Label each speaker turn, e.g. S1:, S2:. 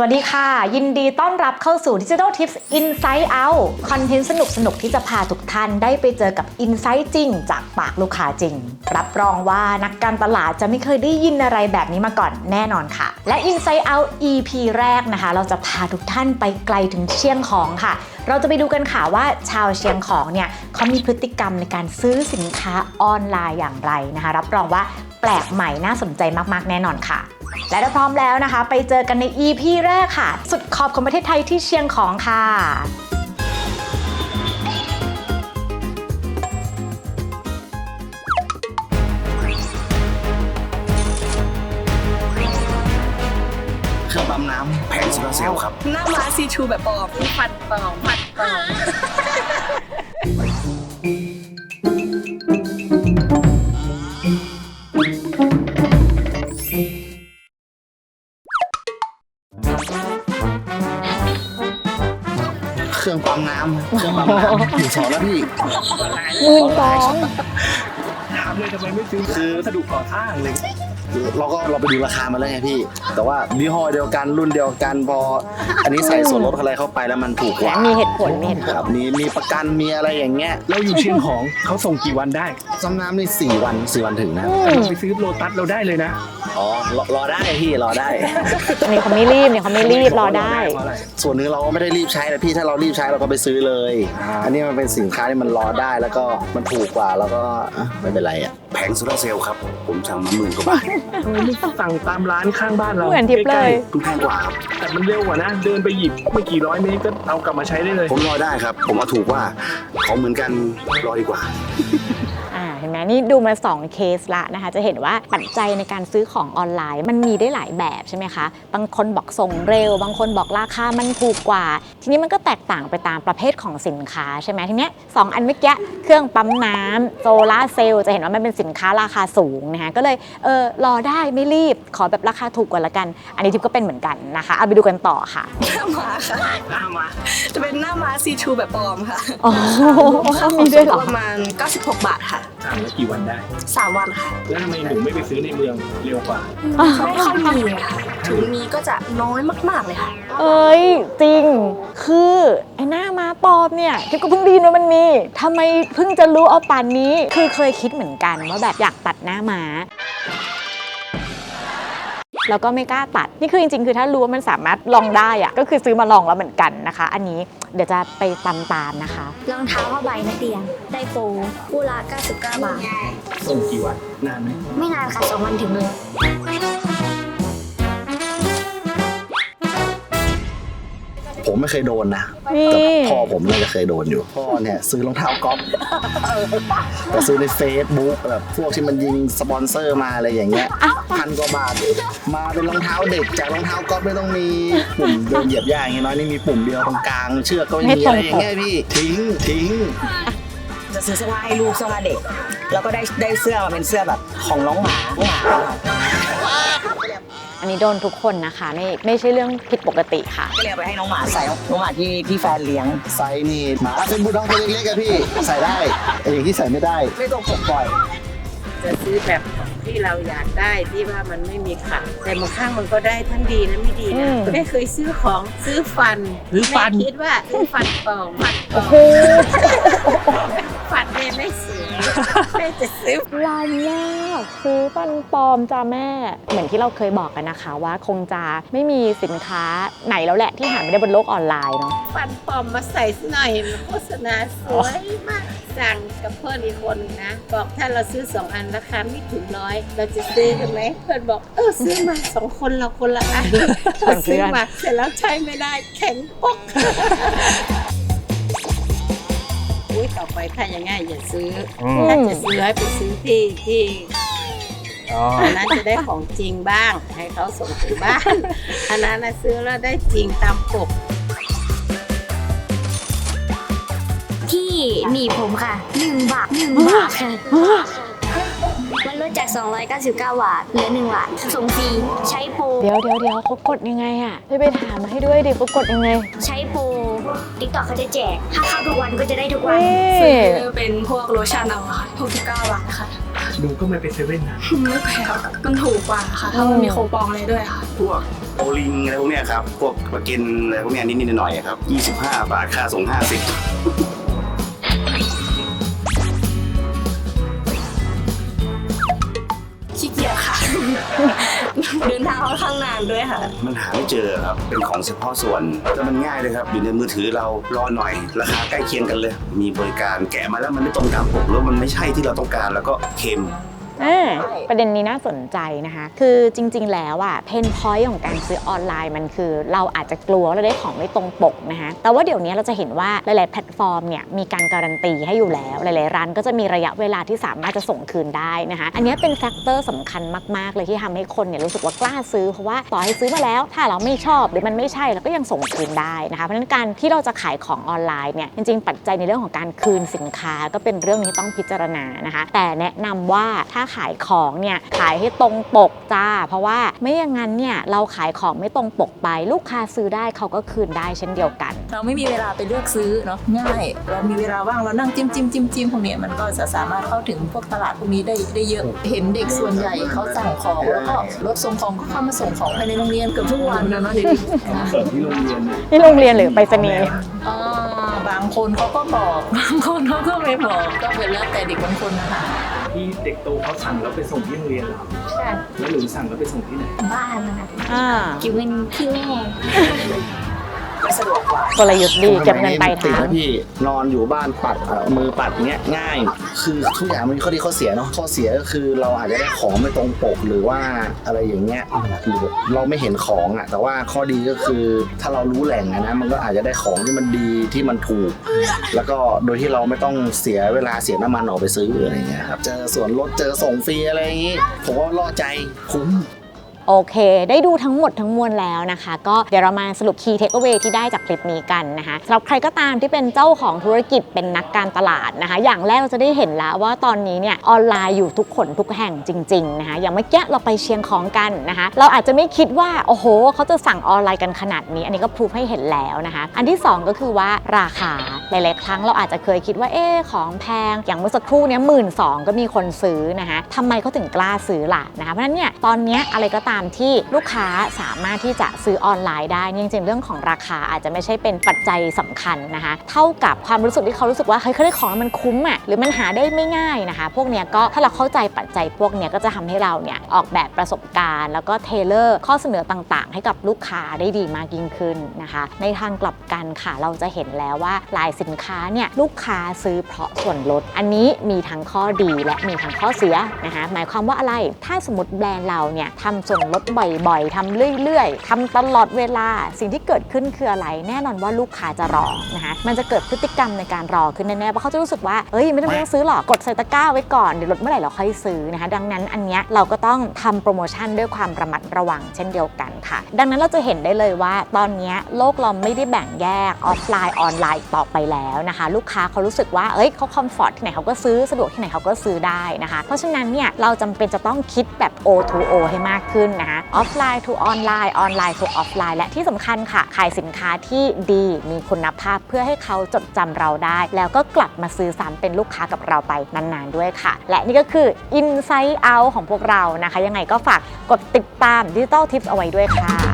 S1: สวัสดีค่ะ ยินดีต้อนรับเข้าสู่ Digital Tips Inside Out คอนเทนต์สนุกๆที่จะพาทุกท่านได้ไปเจอกับ Insight จริง จากปากลูกค้าจริง รับรองว่านักการตลาดจะไม่เคยได้ยินอะไรแบบนี้มาก่อนแน่นอนค่ะ และ Inside Out EP แรกนะคะ เราจะพาทุกท่านไปไกลถึงเชียงของค่ะ เราจะไปดูกันค่ะว่าชาวเชียงของเนี่ยเขามีพฤติกรรมในการซื้อสินค้าออนไลน์อย่างไรนะคะ รับรองว่าแปลกใหม่น่าสนใจมากๆ แน่นอนค่ะ และถ้าพร้อมแล้วนะคะ ไปเจอกันใน EP แรกค่ะ สุดขอบของประเทศไทยที่เชียงของค่ะ
S2: เครื่องปั๊มน้ำแผงโซลาร์เซลล์ครับ
S3: หน้าม้าซีทูแบบปลอมฟันปลอมฟันปลอม
S2: หมื่นสอง
S4: ถามเลยทำไมไม่ซื้อซื้อวัสดุก่อสร้างเลย
S2: เราก็เราไปดูราคามาแล้วไงพี่ แต่ว่ายี่ห้อเดียวกันรุ่นเดียวกันพอ อันนี้ใส่ส่วนลดอะไรเข้าไปแล้วมันถูกกว่า
S1: มีเหตุผลมีเหตุผล
S2: ครับมีมีประกันมีอะไรอย่างเงี้ย
S4: เราอยู่เชียงของเขาส่งกี่วันได้
S2: ซ้ำน้ำนี่สี่วันสี่วันถึงนะ
S4: แต่เราไปซื้อโลตัสเราได้เลยนะ
S2: อ๋อรอรอได้พี่รอได้
S1: อันนี้เขาไม่รีบเนี่ยเขาไม่รีบรอได้
S4: เพราะอะไร
S2: ส่วนหนึงเราก็ไม่ได้รีบใช้นะพี่ถ้าเรารีบใช้เราก็ไปซื้อเลย
S4: อ่า
S2: อันนี้มันเป็นสินค้าที่มันรอได้แล้วก็มันถูกกว่าแล้วก็อะไม่เป็นไรอะ
S5: แผงโซลาร์เซลล์ครับ ผมสั่งมาหมื่นกว่าบาท
S4: ทำไมไม่สั่งตามร้านข้างบ้านเรา
S1: เหมือนทิปเลย
S4: ใกล้
S5: คุณแพงกว่าครับ
S4: ๆแต่มันเร็วกว่านะ เดินไปหยิบไม่กี่ร้อยเมตรก็เอากลับมาใช้ได้เลย
S5: ผมรอได้ครับ ผมเอาถูกว่าของเหมือนกันรอดีกว่า
S1: อ่าเห็ นไหมนี่ดูมา 2 เคสละนะคะ จะเห็นว่าปัจจัยในการซื้อของออนไลน์มันมีได้หลายแบบใช่ไหมคะ บางคนบอกส่งเร็ว บางคนบอกราคามันถูกกว่า ทีนี้มันก็แตกต่างไปตามประเภทของสินค้าใช่ไหมทีเนี้ยสองอันเมื่อกี้เครื่องปั๊มน้ำโซลาร์เซลล์จะเห็นว่ามันเป็นสินค้าราคาสูงนะคะก็เลยเออรอได้ไม่รีบขอแบบราคาถูกกว่าละกัน อันนี้ทิปก็เป็นเหมือนกันนะคะเอาไปดูกันต่อค่ะ
S3: หน้าม้าค่ะ
S4: หน้ามา
S3: จะเป็นหน้าม้าซีทูแบบปลอมค่ะ
S1: อ๋อ
S3: ค่าข
S1: มี
S3: น
S1: ด้
S3: ส่
S1: วย
S3: ง
S1: เหรอ
S3: ประมาณ96 บาทค่ะ
S4: สั่งแล้วกี่วันได้
S3: 3วันค่ะ
S4: แล้วทำไมหนูไม่ไปซื้อในเมืองเร็วกว่า
S3: ไม่ค่อยมีเลยค่ะถึงมีก็จะน้อยมากๆเลยค่ะ
S1: เอ้ยจริง คือไอ้หน้าม้าปลอมเนี่ยทิพย์ก็เพิ่งได้ยินว่ามันมีทำไมเพิ่งจะรู้เอาป่านนี้ คือเคยคิดเหมือนกันว่าแบบอยากตัดหน้าม้า แล้วก็ไม่กล้าตัด นี่คือจริงๆ คือถ้ารู้ว่ามันสามารถลองได้อะก็คือซื้อมาลองแล้วเหมือนกันนะคะ อันนี้เดี๋ยวจะไปตามๆนะคะ
S6: รองเท้าผ้าใบนักเรียนได้โปรคู่ละ99บาท
S4: ส่งกี่วันนานไหม
S6: ไม่นานค่ะ2วันถึงเลย
S2: ผมไม่เคยโดนนะ
S1: นี่
S2: แต่พ่อผมน่าจะเคยโดนอยู่พ่อเนี่ยซื้อรองเท้าก๊อฟแต่ซื้อในเฟซบุ๊กแบบพวกที่มันยิงสปอนเซอร์มาอะไรอย่างเงี้ยพันกว่าบาทมาเป็นรองเท้าเด็กจากรองเท้าก๊อฟไม่ต้องมีปุ่มเดินเหยียบย่าอย่างเงี้ยน้อยนี่มีปุ่มเดียวตรงกลางเชือกก็ไม่มีอะไรอย่างเงี้ยพี่ทิ้งทิ้ง
S7: จะซื้อเสื้อผ้าให้ลูกเสื้อผ้าเด็ก แล้วก็ได้ได้เสื้อมาเป็นเสื้อแบบของน้องหมาน้องหมา
S1: อันนี้โดนทุกคนนะคะ ไม่ไม่ใช่เรื่องผิดปกติค่ะ
S7: ก็เลยเอาไปให้น้องหมาใส่น้องหมาที่ที่แฟนเลี้ยง
S2: ไซส์นี่หมาเป็นบูลด็อกตัวเล็กๆอะพี่ ใส่ได้แต่อย่างที่ใส่ไม่ได้
S7: ไม่ต้องปกปล่อย
S8: จะซื้อแบบที่เราอยากได้ที่ว่ามันไม่มีขัดแต่บางครั้งมันก็ได้ทั้งดีและไม่ดี
S1: อื
S8: นะ
S1: ม
S8: แม่เคยซื้อของซื้อฟัน
S4: ซื้อฟัน
S8: แม่คิดว่าซื้อฟันปลอมฟันปลอม
S1: โอ้โห
S8: ฟันแม่ไม่สวย แม่จะซื้อ
S1: ลายมากซื้อฟันปลอมจ้าแม่ เหมือนที่เราเคยบอกกันนะคะ ว่าคงจะไม่มีสินค้าไหนแล้วแหละที่หาไม่ได้บนโลกออนไลน์เนาะ
S8: ฟันปลอมมาใส่สักหน่อยมันโฆษณาสวยมาก สั่งกับเพื่อนอีกคนหนึ่งนะ บอกถ้าเราซื้อสองอันราคาไม่ถึงร้อยเราจะซื้อกันไหมเพื่อนบอกเออซื้อมาสองคนเราคนละอันพอซื้อมาเสร็จแล้วใช้ไม่ได้แข็งปกอุ้ย ต่อไปถ้าอย่างง่ายอย่าซื้ออ
S4: ม
S8: ถ้าจะซื้อให้ไปซื้อที่ที่
S4: อ๋อ
S8: อันนั้นจะได้ของจริงบ้าง ให้เขาส่งถึงบ้านอันนั้นนะซื้อแล้วได้จริงตามปก
S6: ที่หนีบผมค่ะ1บาท1บาทค่ะมันลด จาก 299 บาทเหลือ1บาทส่งฟรีใช้โปร
S1: เดี๋ยวเดี๋ยวเดี๋ยวเขากดยังไงอะไปไปถามมาให้ด้วยดิเขากดยังไง
S6: ใช้โปรติ๊กต็อกเขาจะแจกถ้าเข้าทุกวันก็จะได้ทุกวัน
S1: นี่
S3: ซื้อเป็นพวกโลชั่นเอาค่ะ69บาทค่ะ
S4: ดูก็ไม่ไปเซเว่นนะ
S3: ไม่แพงค่ะมันถูกกว่าค่ะถ้ามันมีโคปองเลยด้วยค่ะ
S4: พวก
S5: โอลิงอะไรพวกเนี้ยครับ พวกประกินอะไรพวกเนี้ยนิดๆหน่อยๆครับ 25 บาทค่าส่ง50า
S3: นด้วยค่ะ
S5: มันหาไม่เจอครับ เป็นของเฉพาะส่วนแต่มันง่ายเลยครับ อยู่ในมือถือเรารอหน่อย ราคาใกล้เคียงกันเลย มีบริการแกะมาแล้วมันไม่ตรงตามปกแล้วมันไม่ใช่ที่เราต้องการแล้วก็เค็ม
S1: อ่าประเด็นนี้น่าสนใจนะคะ คือจริง ๆ แล้วอะเพนพอยต์ของการซื้อออนไลน์มันคือ เราอาจจะกลัวว่าเราได้ของไม่ตรงปกนะคะแต่ว่าเดี๋ยวนี้เราจะเห็นว่าหลาย ๆ แพลตฟอร์มเนี่ยมีการการันตีให้อยู่แล้ว หลาย ๆ ร้านก็จะมีระยะเวลาที่สามารถจะส่งคืนได้นะคะอันนี้เป็นแฟกเตอร์สำคัญมาก ๆ เลยที่ทำให้คนเนี่ยรู้สึกว่ากล้าซื้อเพราะว่าต่อให้ซื้อมาแล้ว ถ้าเราไม่ชอบหรือมันไม่ใช่เราก็ยังส่งคืนได้นะคะเพราะฉะนั้นการที่เราจะขายของออนไลน์เนี่ยจริง ๆ ปัจจัยในเรื่องของการคืนสินค้าก็เป็นเรื่องที่ต้องพิจารณานะคะแต่แนะนำว่าถ้าขายของเนี่ยขายให้ตรงปกจ้า เพราะว่าไม่อย่างนั้นเนี่ยเราขายของไม่ตรงปกไป ลูกค้าซื้อได้เขาก็คืนได้เช่นเดียวกัน
S3: เราไม่มีเวลาไปเลือกซื้อเนาะง่าย เรามีเวลาว่างเรานั่งจิ้มจิ้มจิ้มจิ้มพวกเนี้ยมันก็จะสามารถเข้าถึงพวกตลาดพวกนี้ได้ได้เยอะ เห็นเด็กส่วนใหญ่เขาสั่งของแล้วก็รถส่งของก็เข้ามาส่งของภายในโรงเรียนเกือบทุกวันนะเนาะเดี๋ยวนี้
S4: เสิร์ฟที่โรงเรียนเนี่ย
S1: ที่โรงเรียนหรือไปรษณีย์
S3: อ่าบางคนเขาก็บอก บางคนเขาก็ไม่บอกก็เป็นแล้วแต่เด็กบางคนนะคะ
S4: ที่เด็กโตเขาสั่งแล้วไปส่งที่โรงเรียนเหรอแล้วหนูสั่งแล้วไปส่งที่ไหน
S6: บ้านนะคะ
S1: อ่า
S6: เก็บเงินที่แม่
S7: ก็สะดวกกว่า
S1: กลยุทธ์ดีเก็บเงินปลาย
S2: ติด
S1: ทาง
S2: นะพี่นอนอยู่บ้านปัดเอ่อมือปัดเงี้ยง่าย คือทุกอย่างมันมีข้อดีข้อเสียเนาะข้อเสียก็คือเราอาจจะได้ของไม่ตรงปกหรือว่าอะไรอย่างเงี้ยหรือเราไม่เห็นของอะแต่ว่าข้อดีก็คือถ้าเรารู้แหล่งอะนะมันก็อาจจะได้ของที่มันดีที่มันถูก แล้วก็โดยที่เราไม่ต้องเสียเวลาเสียน้ำมันออกไปซื้ออะไรเงี้ยครับเจอส่วนลดเจอส่งฟรีอะไรอย่างงี้ผมว่าล่อใจคุ้ม
S1: โอเค ได้ดูทั้งหมดทั้งมวลแล้วนะคะ ก็เดี๋ยวเรามาสรุป key takeaway ที่ได้จากคลิปนี้กันนะคะสำหรับใครก็ตามที่เป็นเจ้าของธุรกิจเป็นนักการตลาดนะคะ อย่างแรกเราจะได้เห็นแล้วว่าตอนนี้เนี่ยออนไลน์อยู่ทุกขนทุกแห่งจริงๆนะคะอย่างเมื่อกี้เราไปเชียงของกันนะคะ เราอาจจะไม่คิดว่าโอ้โหเขาจะสั่งออนไลน์กันขนาดนี้ อันนี้ก็พรูฟให้เห็นแล้วนะคะ อันที่ 2 ก็คือว่าราคาหลายๆครั้งเราอาจจะเคยคิดว่าเอ๊ของแพง อย่างเมื่อสักครู่เนี้ยหมื่นสองก็มีคนซื้อนะคะทำไมเขาถึงกล้าซื้อล่ะนะคะเพราะฉะนั้นเนี่ยตอนนี้อะไรก็ตามที่ลูกค้าสามารถที่จะซื้อออนไลน์ได้เนี่ยจริงๆเรื่องของราคาอาจจะไม่ใช่เป็นปัจจัยสำคัญนะคะ เท่ากับความรู้สึกที่เขารู้สึกว่าเฮ้ยเขาได้ของมันคุ้มอะหรือมันหาได้ไม่ง่ายนะคะ พวกเนี้ยก็ถ้าเราเข้าใจปัจจัยพวกเนี้ยก็จะทำให้เราเนี่ยออกแบบประสบการณ์ แล้วก็เทเลอร์ข้อเสนอต่างๆ ให้กับลูกค้าได้ดีมากยิ่งขึ้นนะคะ ในทางกลับกันค่ะเราจะเห็นแล้วว่าหลายสินค้าเนี่ยลูกค้าซื้อเพราะส่วนลด อันนี้มีทั้งข้อดีและมีทั้งข้อเสียนะคะหมายความว่าอะไรถ้าสมมติแบรนด์เราเนี่ยทำส่วนลดบ่อยๆทำเรื่อยๆทำตลอดเวลา สิ่งที่เกิดขึ้นคืออะไร แน่นอนว่าลูกค้าจะรอนะคะมันจะเกิดพฤติกรรมในการรอขึ้นแน่ๆเพราะเขาจะรู้สึกว่าเอ้ยไม่ต้องไม่ต้องซื้อหรอกกดใส่ตะกร้าไว้ก่อนเดี๋ยวลดเมื่อไหร่เราค่อยซื้อนะคะดังนั้นอันเนี้ยเราก็ต้องทำโปรโมชั่นด้วยความระมัดระวังเช่นเดียวกันค่ะ ดังนั้นเราจะเห็นได้เลยว่า ตอนเนี้ยโลกเราไม่ได้แบ่งแยกออฟไลน์ออนไลน์ต่อไปแล้วนะคะ ลูกค้าเขารู้สึกว่าเอ้ยเขาคอมฟอร์ตที่ไหนเขาก็ซื้อสะดวกที่ไหนเขาก็ซื้อได้นะคะ เพราะฉะนั้นเนี่ยเราจำเป็นจะต้องคิดแบบ O to O ให้มากขึ้นนะคะออฟไลน์ทูออนไลน์ออนไลน์ทูออฟไลน์และที่สำคัญค่ะ ขายสินค้าที่ดีมีคุณภาพเพื่อให้เขาจดจำเราได้ แล้วก็กลับมาซื้อซ้ำเป็นลูกค้ากับเราไปนานๆด้วยค่ะ และนี่ก็คือ Inside Out ของพวกเรานะคะ ยังไงก็ฝากกดติดตาม Digital Tips เอาไว้ด้วยค่ะ